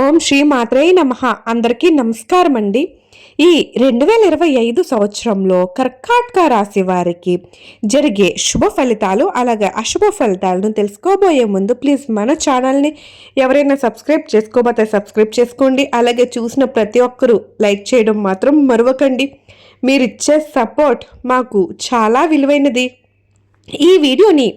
ఓం శ్రీ మాత్రే నమ. అందరికీ నమస్కారం అండి ఈ రెండు వేల ఇరవై ఐదు సంవత్సరంలో కర్కాటక రాశి వారికి జరిగే శుభ ఫలితాలు అలాగే అశుభ ఫలితాలను తెలుసుకోబోయే ముందు ప్లీజ్ మన ఛానల్ని ఎవరైనా సబ్స్క్రైబ్ చేసుకోబోతే సబ్స్క్రైబ్ చేసుకోండి. అలాగే చూసిన ప్రతి ఒక్కరూ లైక్ చేయడం మాత్రం మరవకండి. మీరిచ్చే సపోర్ట్ మాకు చాలా విలువైనది. ఈ వీడియోని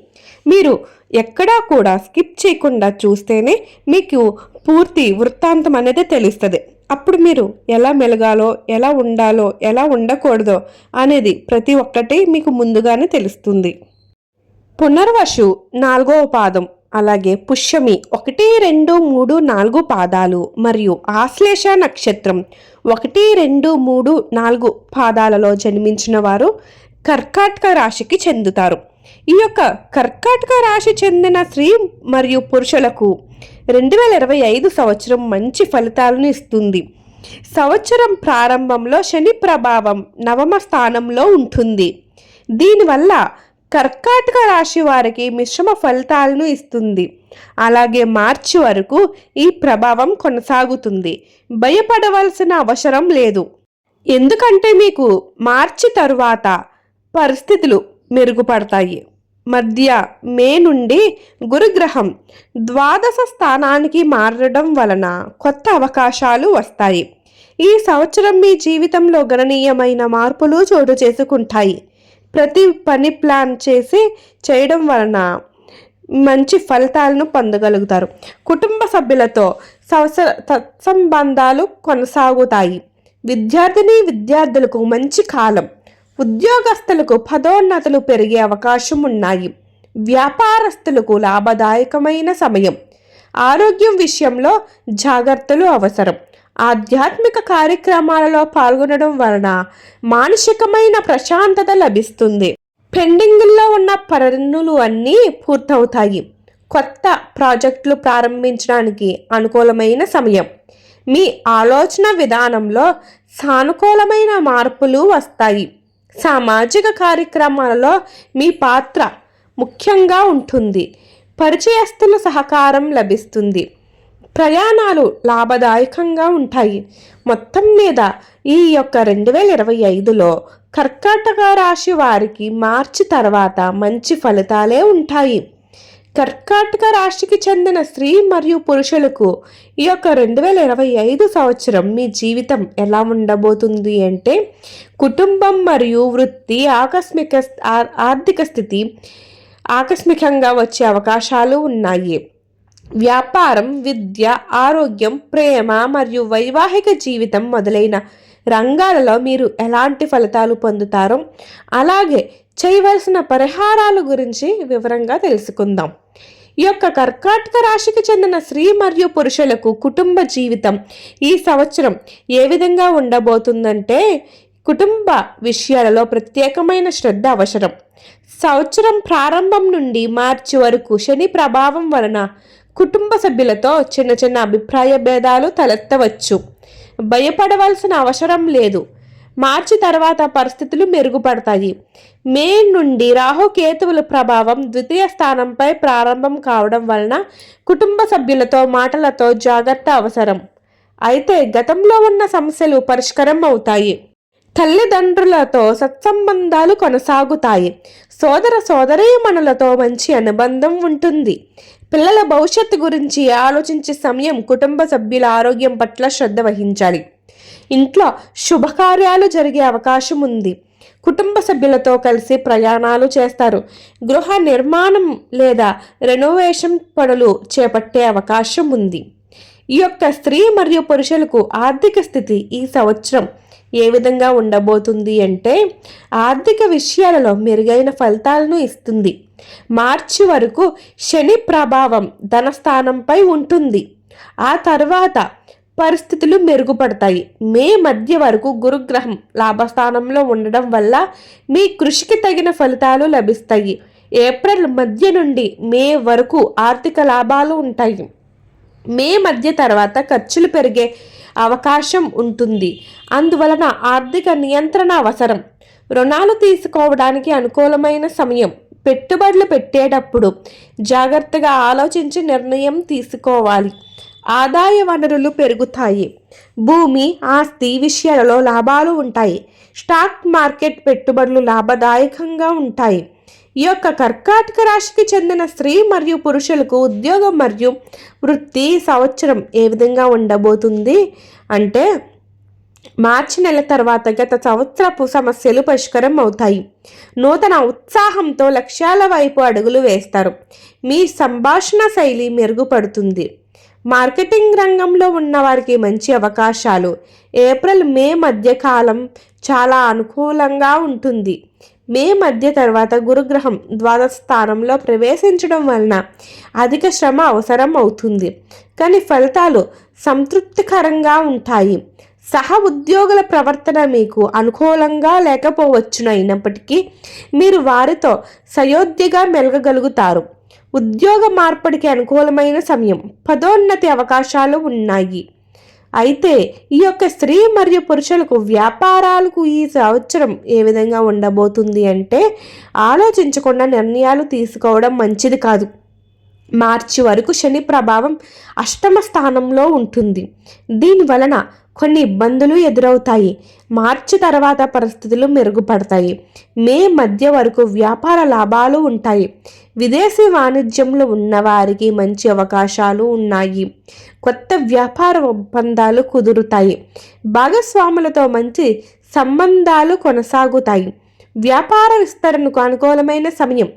మీరు ఎక్కడా కూడా స్కిప్ చేయకుండా చూస్తేనే మీకు పూర్తి వృత్తాంతం అనేది తెలుస్తుంది. అప్పుడు మీరు ఎలా మెలగాలో ఎలా ఉండాలో ఎలా ఉండకూడదో అనేది ప్రతి ఒక్కటి మీకు ముందుగానే తెలుస్తుంది. పునర్వశు నాలుగవ పాదం అలాగే పుష్యమి ఒకటి రెండు మూడు నాలుగు పాదాలు మరియు ఆశ్లేష నక్షత్రం ఒకటి రెండు మూడు నాలుగు పాదాలలో జన్మించిన వారు కర్కాటక రాశికి చెందుతారు. ఈ యొక్క కర్కాటక రాశి చెందిన స్త్రీ మరియు పురుషులకు రెండు వేల ఇరవై ఐదు సంవత్సరం మంచి ఫలితాలను ఇస్తుంది. సంవత్సరం ప్రారంభంలో శని ప్రభావం నవమ స్థానంలో ఉంటుంది. దీనివల్ల కర్కాటక రాశి వారికి మిశ్రమ ఫలితాలను ఇస్తుంది. అలాగే మార్చి వరకు ఈ ప్రభావం కొనసాగుతుంది. భయపడవలసిన అవసరం లేదు. ఎందుకంటే మీకు మార్చి తరువాత పరిస్థితులు మెరుగుపడతాయి. మధ్య మే నుండి గురుగ్రహం ద్వాదశ స్థానానికి మారడం వలన కొత్త అవకాశాలు వస్తాయి. ఈ సంవత్సరం మీ జీవితంలో గణనీయమైన మార్పులు చోటు చేసుకుంటాయి. ప్రతి పని ప్లాన్ చేసి చేయడం వలన మంచి ఫలితాలను పొందగలుగుతారు. కుటుంబ సభ్యులతో సంవత్సర సత్సంబంధాలు కొనసాగుతాయి. విద్యార్థిని విద్యార్థులకు మంచి కాలం. ఉద్యోగస్తులకు పదోన్నతులు పెరిగే అవకాశం ఉన్నాయి వ్యాపారస్తులకు లాభదాయకమైన సమయం. ఆరోగ్యం విషయంలో జాగ్రత్తలు అవసరం. ఆధ్యాత్మిక కార్యక్రమాలలో పాల్గొనడం వలన మానసికమైన ప్రశాంతత లభిస్తుంది. పెండింగుల్లో ఉన్న పనులు అన్నీ పూర్తవుతాయి. కొత్త ప్రాజెక్టులు ప్రారంభించడానికి అనుకూలమైన సమయం. మీ ఆలోచన విధానంలో సానుకూలమైన మార్పులు వస్తాయి. సామాజిక కార్యక్రమాలలో మీ పాత్ర ముఖ్యంగా ఉంటుంది. పరిచయస్తుల సహకారం లభిస్తుంది. ప్రయాణాలు లాభదాయకంగా ఉంటాయి. మొత్తం మీద ఈ యొక్క రెండు వేల ఇరవై ఐదులో కర్కాటక రాశి వారికి మార్చి తర్వాత మంచి ఫలితాలే ఉంటాయి. కర్కాటక రాష్ట్రకి చెందిన స్త్రీ మరియు పురుషులకు ఈ యొక్క రెండు వేల ఇరవై ఐదు సంవత్సరం మీ జీవితం ఎలా ఉండబోతుంది అంటే కుటుంబం మరియు వృత్తి ఆకస్మిక ఆర్థిక స్థితి ఆకస్మికంగా వచ్చే అవకాశాలు ఉన్నాయి. వ్యాపారం విద్య ఆరోగ్యం ప్రేమ మరియు వైవాహిక జీవితం మొదలైన రంగాలలో మీరు ఎలాంటి ఫలితాలు పొందుతారో అలాగే చేయవలసిన పరిహారాల గురించి వివరంగా తెలుసుకుందాం. ఈ యొక్క కర్కాటక రాశికి చెందిన స్త్రీ మరియు పురుషులకు కుటుంబ జీవితం ఈ సంవత్సరం ఏ విధంగా ఉండబోతుందంటే కుటుంబ విషయాలలో ప్రత్యేకమైన శ్రద్ధ అవసరం. సంవత్సరం ప్రారంభం నుండి మార్చి వరకు శని ప్రభావం వలన కుటుంబ సభ్యులతో చిన్న చిన్న అభిప్రాయ భేదాలు తలెత్తవచ్చు. భయపడవలసిన అవసరం లేదు. మార్చి తర్వాత పరిస్థితులు మెరుగుపడతాయి. మే నుండి రాహుకేతువుల ప్రభావం ద్వితీయ స్థానంపై ప్రారంభం కావడం వలన కుటుంబ సభ్యులతో మాటలతో జాగ్రత్త అవసరం. అయితే గతంలో ఉన్న సమస్యలు పరిష్కారం అవుతాయి. తల్లిదండ్రులతో సత్సంబంధాలు కొనసాగుతాయి. సోదర సోదరీమణులతో మంచి అనుబంధం ఉంటుంది. పిల్లల భవిష్యత్తు గురించి ఆలోచించే సమయం కుటుంబ సభ్యుల ఆరోగ్యం పట్ల శ్రద్ధ వహించాలి. ఇంట్లో శుభకార్యాలు జరిగే అవకాశం ఉంది. కుటుంబ సభ్యులతో కలిసి ప్రయాణాలు చేస్తారు. గృహ నిర్మాణం లేదా రెనోవేషన్ పనులు చేపట్టే అవకాశం ఉంది. ఈ యొక్క స్త్రీ మరియు పురుషులకు ఆర్థిక స్థితి ఈ సంవత్సరం ఏ విధంగా ఉండబోతుంది అంటే ఆర్థిక విషయాలలో మెరుగైన ఫలితాలను ఇస్తుంది. మార్చి వరకు శని ప్రభావం ధనస్థానంపై ఉంటుంది. ఆ తర్వాత పరిస్థితులు మెరుగుపడతాయి. మే మధ్య వరకు గురుగ్రహం లాభస్థానంలో ఉండడం వల్ల మీ కృషికి తగిన ఫలితాలు లభిస్తాయి. ఏప్రిల్ మధ్య నుండి మే వరకు ఆర్థిక లాభాలు ఉంటాయి. మే మధ్య తర్వాత ఖర్చులు పెరిగే అవకాశం ఉంటుంది. అందువలన ఆర్థిక నియంత్రణ అవసరం. రుణాలు తీసుకోవడానికి అనుకూలమైన సమయం. పెట్టుబడులు పెట్టేటప్పుడు జాగ్రత్తగా ఆలోచించి నిర్ణయం తీసుకోవాలి. ఆదాయ వనరులు పెరుగుతాయి. భూమి ఆస్తి విషయాలలో లాభాలు ఉంటాయి. స్టాక్ మార్కెట్ పెట్టుబడులు లాభదాయకంగా ఉంటాయి. ఈ యొక్క కర్కాటక రాశికి చెందిన స్త్రీ మరియు పురుషులకు ఉద్యోగం మరియు వృత్తి సంవత్సరం ఏ విధంగా ఉండబోతుంది? అంటే మార్చి నెల తర్వాత గత సంవత్సరపు సమస్యలు పరిష్కారం అవుతాయి. నూతన ఉత్సాహంతో లక్ష్యాల వైపు అడుగులు వేస్తారు. మీ సంభాషణ శైలి మెరుగుపడుతుంది. మార్కెటింగ్ రంగంలో ఉన్న వారికి మంచి అవకాశాలు. ఏప్రిల్ మే మధ్య కాలం చాలా అనుకూలంగా ఉంటుంది. మే మధ్య తర్వాత గురుగ్రహం ద్వాదశ స్థానంలో ప్రవేశించడం వలన అధిక శ్రమ అవసరం అవుతుంది. కానీ ఫలితాలు సంతృప్తికరంగా ఉంటాయి. సహ ఉద్యోగుల ప్రవర్తన మీకు అనుకూలంగా లేకపోవచ్చును అయినప్పటికీ మీరు వారితో సయోధ్యగా మెలగగలుగుతారు. ఉద్యోగ మార్పిడికి అనుకూలమైన సమయం పదోన్నతి అవకాశాలు ఉన్నాయి. అయితే ఈ యొక్క స్త్రీ మరియు పురుషులకు వ్యాపారాలకు ఈ సంవత్సరం ఏ విధంగా ఉండబోతుంది అంటే ఆలోచించకుండా నిర్ణయాలు తీసుకోవడం మంచిది కాదు. మార్చి వరకు శని ప్రభావం అష్టమ స్థానంలో ఉంటుంది. దీని వలన కొన్ని ఇబ్బందులు ఎదురవుతాయి. మార్చి తర్వాత పరిస్థితులు మెరుగుపడతాయి. మే మధ్య వరకు వ్యాపార లాభాలు ఉంటాయి. విదేశీ వాణిజ్యంలో ఉన్నవారికి మంచి అవకాశాలు ఉన్నాయి. కొత్త వ్యాపార ఒప్పందాలు కుదురుతాయి. భాగస్వాములతో మంచి సంబంధాలు కొనసాగుతాయి. వ్యాపార విస్తరణకు అనుకూలమైన సమయం.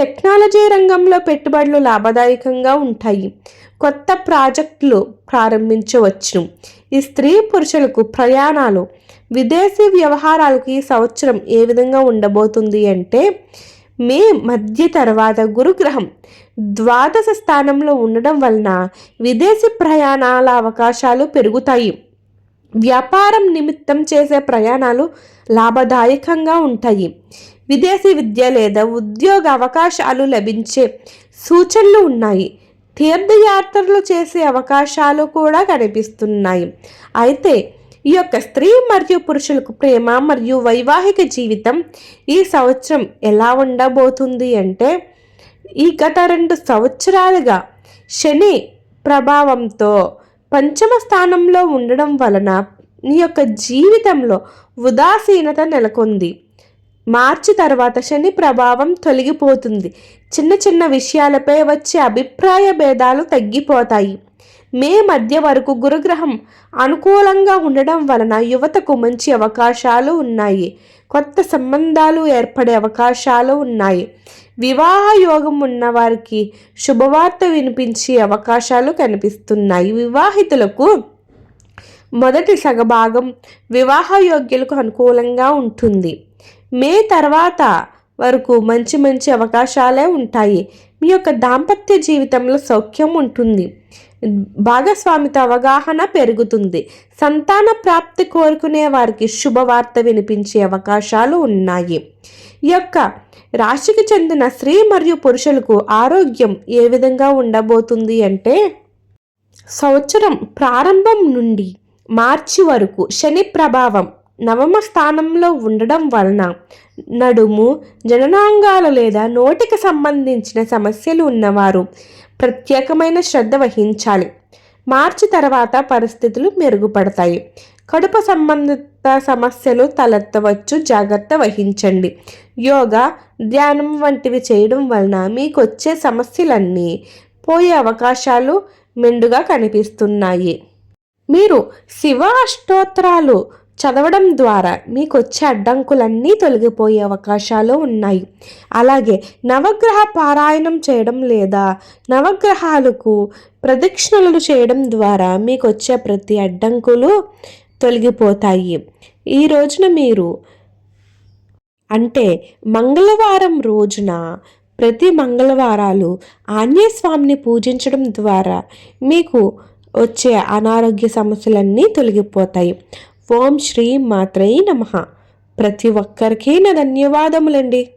టెక్నాలజీ రంగంలో పెట్టుబడులు లాభదాయకంగా ఉంటాయి. కొత్త ప్రాజెక్టులు ప్రారంభించవచ్చును. ఈ స్త్రీ పురుషులకు ప్రయాణాలు విదేశీ వ్యవహారాలకు ఈ సంవత్సరం ఏ విధంగా ఉండబోతుంది అంటే మే మధ్య తర్వాత గురుగ్రహం ద్వాదశ స్థానంలో ఉండడం వలన విదేశీ ప్రయాణాల అవకాశాలు పెరుగుతాయి. వ్యాపారం నిమిత్తం చేసే ప్రయాణాలు లాభదాయకంగా ఉంటాయి. విదేశీ విద్య లేదా ఉద్యోగ అవకాశాలు లభించే సూచనలు ఉన్నాయి. తీర్థయాత్రలు చేసే అవకాశాలు కూడా కనిపిస్తున్నాయి. అయితే ఈ యొక్క స్త్రీ మరియు పురుషులకు ప్రేమ మరియు వైవాహిక జీవితం ఈ సంవత్సరం ఎలా ఉండబోతుంది అంటే ఈ గత రెండు సంవత్సరాలుగా శని ప్రభావంతో పంచమ స్థానంలో ఉండడం వలన నీ యొక్క జీవితంలో ఉదాసీనత నెలకొంది. మార్చి తర్వాత శని ప్రభావం తొలగిపోతుంది. చిన్న చిన్న విషయాలపై వచ్చే అభిప్రాయ భేదాలు తగ్గిపోతాయి. మే మధ్య వరకు గురుగ్రహం అనుకూలంగా ఉండడం వలన యువతకు మంచి అవకాశాలు ఉన్నాయి. కొత్త సంబంధాలు ఏర్పడే అవకాశాలు ఉన్నాయి. వివాహ యోగం ఉన్న వారికి శుభవార్త వినిపించే అవకాశాలు కనిపిస్తున్నాయి. వివాహితులకు మొదటి సగభాగం వివాహ యోగ్యులకు అనుకూలంగా ఉంటుంది. మే తర్వాత వరకు మంచి మంచి అవకాశాలే ఉంటాయి. మీ యొక్క దాంపత్య జీవితంలో సౌఖ్యం ఉంటుంది. భాగస్వామితో అవగాహన పెరుగుతుంది. సంతాన ప్రాప్తి కోరుకునే వారికి శుభవార్త వినిపించే అవకాశాలు ఉన్నాయి. ఈ యొక్క రాశికి చెందిన స్త్రీ మరియు పురుషులకు ఆరోగ్యం ఏ విధంగా ఉండబోతుంది అంటే సంవత్సరం ప్రారంభం నుండి మార్చి వరకు శని ప్రభావం నవమ స్థానంలో ఉండడం వలన నడుము జననాంగాలు లేదా నోటికి సంబంధించిన సమస్యలు ఉన్నవారు ప్రత్యేకమైన శ్రద్ధ వహించాలి. మార్చి తర్వాత పరిస్థితులు మెరుగుపడతాయి. కడుపు సంబంధిత సమస్యలు తలెత్తవచ్చు. జాగ్రత్త వహించండి. యోగా ధ్యానం వంటివి చేయడం వలన మీకు వచ్చే సమస్యలన్నీ పోయే అవకాశాలు మెండుగా కనిపిస్తున్నాయి. మీరు శివ అష్టోత్తరాలు చదవడం ద్వారా మీకు వచ్చే అడ్డంకులన్నీ తొలగిపోయే అవకాశాలు ఉన్నాయి. అలాగే నవగ్రహ పారాయణం చేయడం లేదా నవగ్రహాలకు ప్రదక్షిణలు చేయడం ద్వారా మీకు వచ్చే ప్రతి అడ్డంకులు తొలగిపోతాయి. ఈ రోజున మీరు అంటే మంగళవారం రోజున ప్రతి మంగళవారాలు ఆంజనేయస్వామిని పూజించడం ద్వారా మీకు వచ్చే అనారోగ్య సమస్యలన్నీ తొలగిపోతాయి. ఓం శ్రీ మాత్రై నమ. ప్రతి ఒక్కరికీ నా ధన్యవాదములండి.